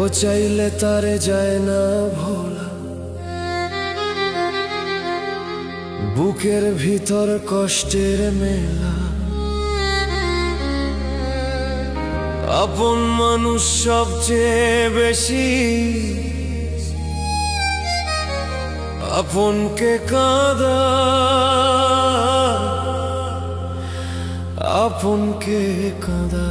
ও চাইলে তারে যায় না ভোলা। বুকের ভিতর কষ্টের মেলা। আপন মানুষ সবচেয়ে বেশি। আপনকে কাঁদা। আপনকে কাঁদা।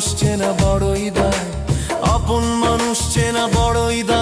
মানুষ চেনা বড়ই দায়। আপন মানুষ চেনা বড়ই দায়।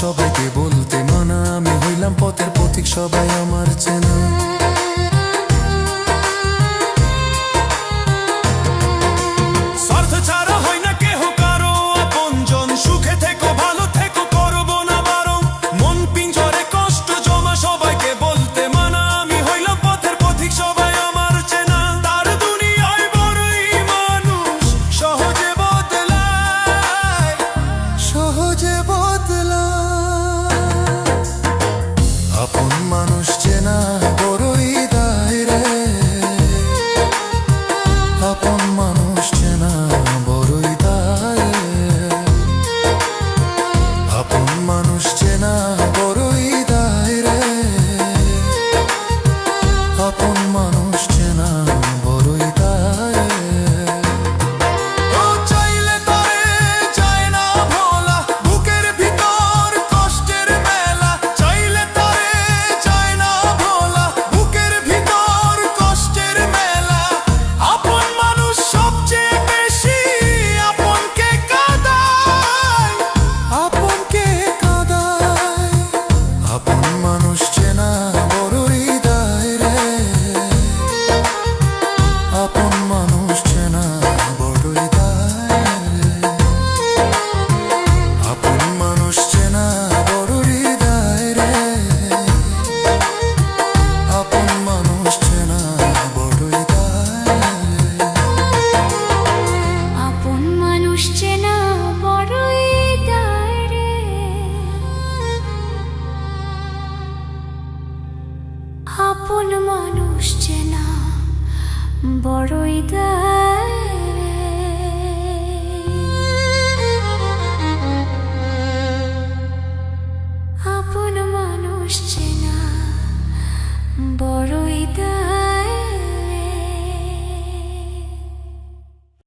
সবাইকে বলতে মানা আমি হইলাম পথের পথিক সবাই আমার চেয়ে বড়ই দায়